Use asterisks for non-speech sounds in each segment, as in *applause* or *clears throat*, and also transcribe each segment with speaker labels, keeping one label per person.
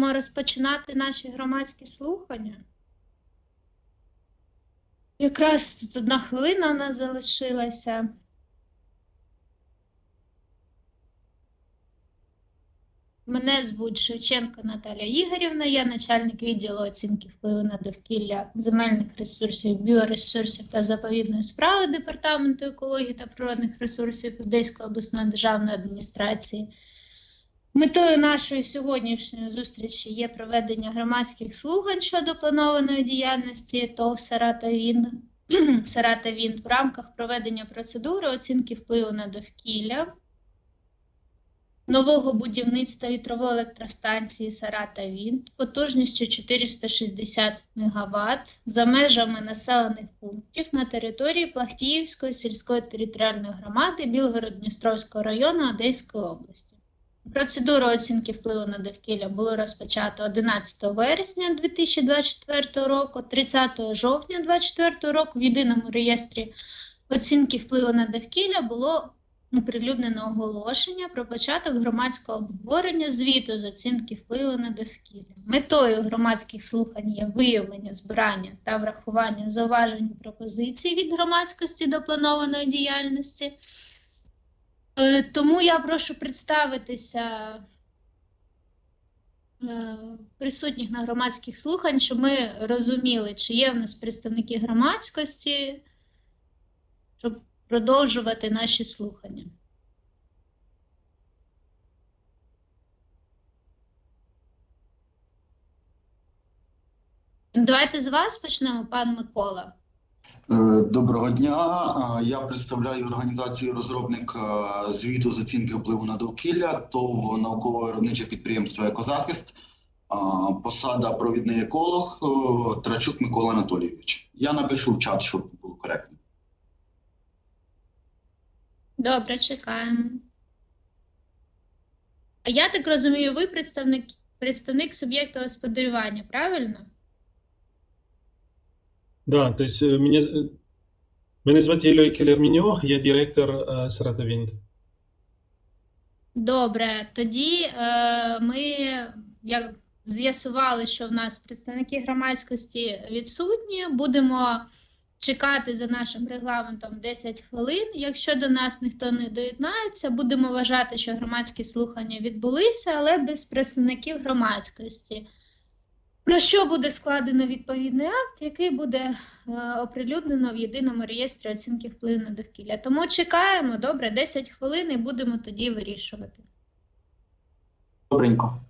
Speaker 1: Будемо розпочинати наші громадські слухання. Якраз тут одна хвилина у нас залишилася. Мене звуть Шевченко Наталя Ігорівна, я начальник відділу оцінки впливу на довкілля земельних ресурсів, біоресурсів та заповідної справи Департаменту екології та природних ресурсів Одеської обласної державної адміністрації. Метою нашої сьогоднішньої зустрічі є проведення громадських слухань щодо планованої діяльності ТОВ «Сарата Вінд» *clears throat* в рамках проведення процедури оцінки впливу на довкілля нового будівництва вітрової електростанції Сарата Вінд потужністю 460 МВт за межами населених пунктів на території Плахтіївської сільської територіальної громади Білгород-Дністровського району Одеської області. Процедуру оцінки впливу на довкілля було розпочато 11 вересня 2024 року, 30 жовтня 2024 року в єдиному реєстрі оцінки впливу на довкілля було оприлюднено оголошення про початок громадського обговорення звіту з оцінки впливу на довкілля. Метою громадських слухань є виявлення, збирання та врахування зауважень пропозицій від громадськості до планованої діяльності. Е, Тому я прошу представитися е, присутніх на громадських слухань, щоб ми розуміли, чи є в нас представники громадськості, щоб продовжувати наші слухання. Давайте з вас почнемо, пан Микола.
Speaker 2: Е, Доброго дня. Е, Я представляю організацію розробник е, звіту з оцінки впливу на довкілля, ТОВ науково-виробниче підприємство Екозахист, посада провідний еколог Трачук Микола Анатолійович. Я напишу в чат, щоб було коректно.
Speaker 1: Добре, чекаємо. А я так розумію, ви представник, представник суб'єкту господарювання, правильно?
Speaker 3: Да, то есть э, меня, з- мене звати Ілля Келерміньох, я директор е, Сарата
Speaker 1: Добре, тоді е, ми як з'ясували, що в нас представники громадськості відсутні. Будемо чекати за нашим регламентом 10 хвилин. Якщо до нас ніхто не доєднається, будемо вважати, що громадські слухання відбулися, але без представників громадськості. Про що буде складено відповідний акт, який буде е, оприлюднено в єдиному реєстрі оцінки впливу на довкілля. Тому чекаємо, добре, 10 хвилин і будемо тоді вирішувати.
Speaker 2: Добренько.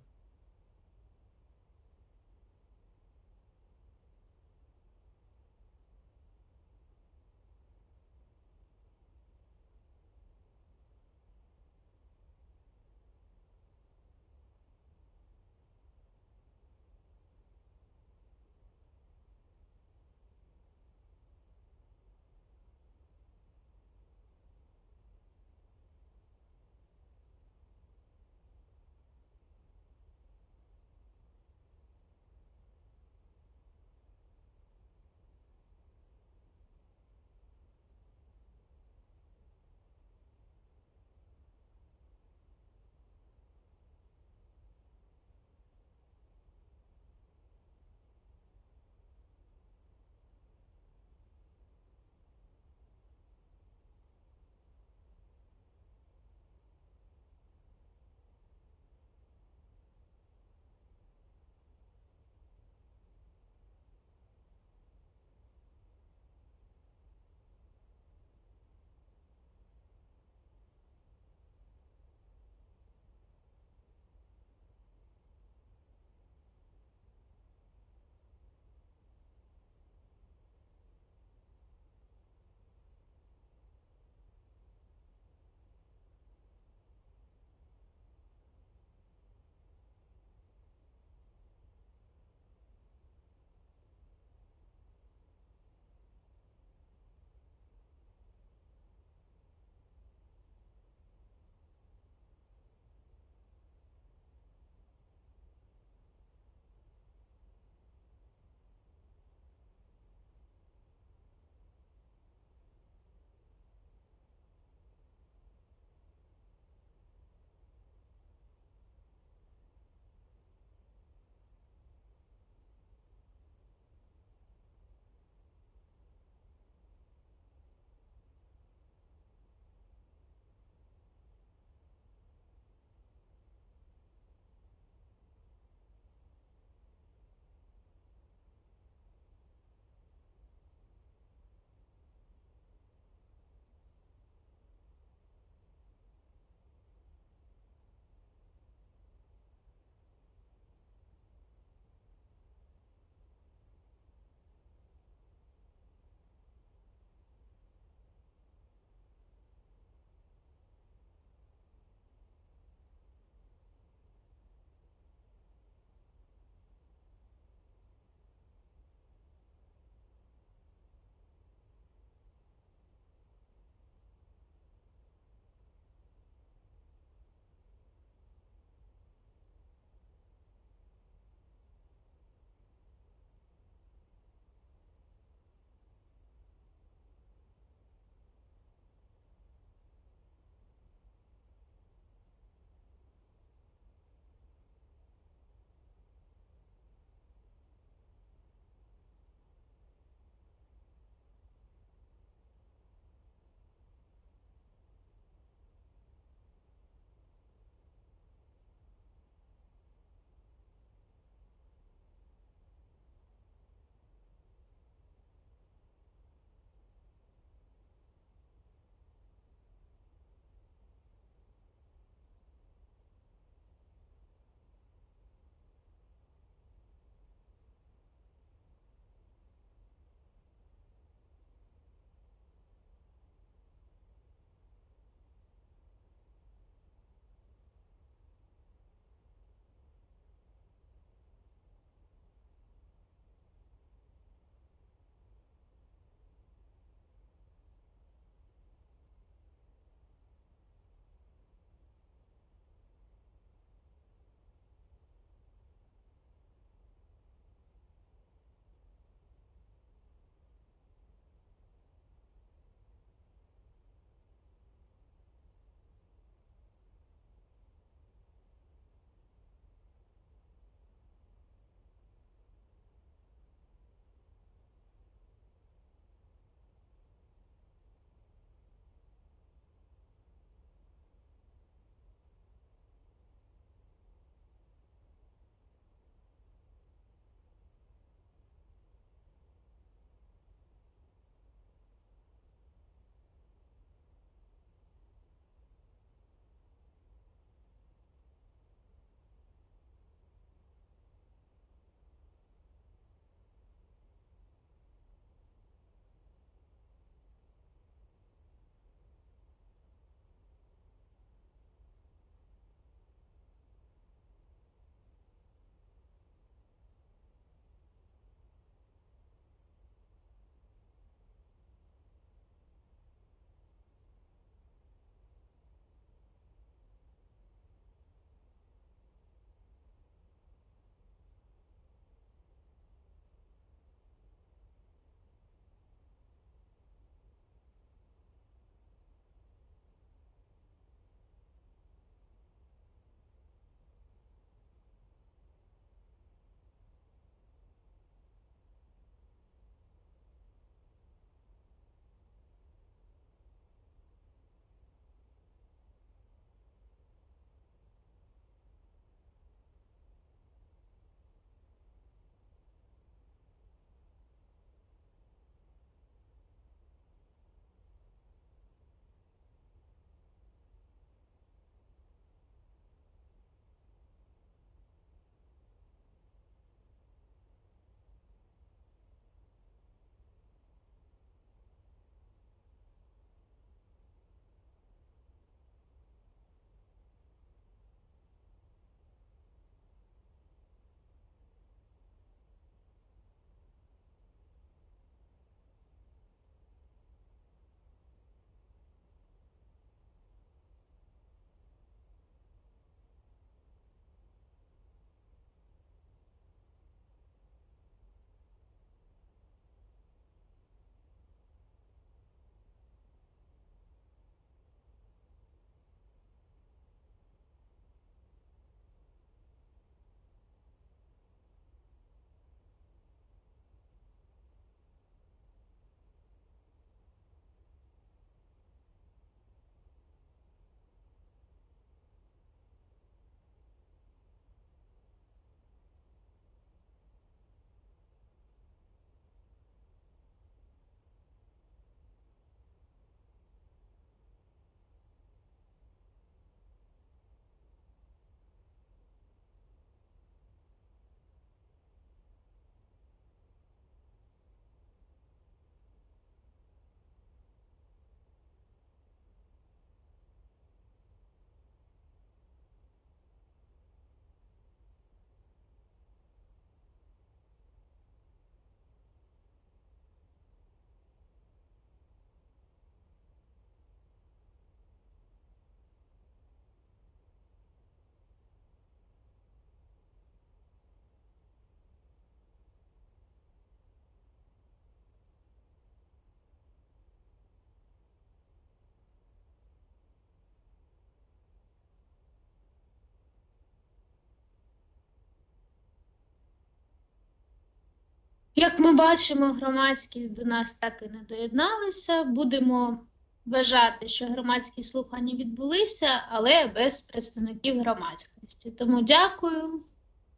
Speaker 1: Як ми бачимо, громадськість до нас так і не доєдналася. Будемо вважати, що громадські слухання відбулися, але без представників громадськості. Тому дякую,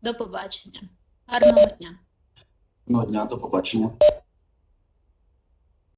Speaker 1: до побачення. Гарного дня.
Speaker 2: Одного дня, до побачення.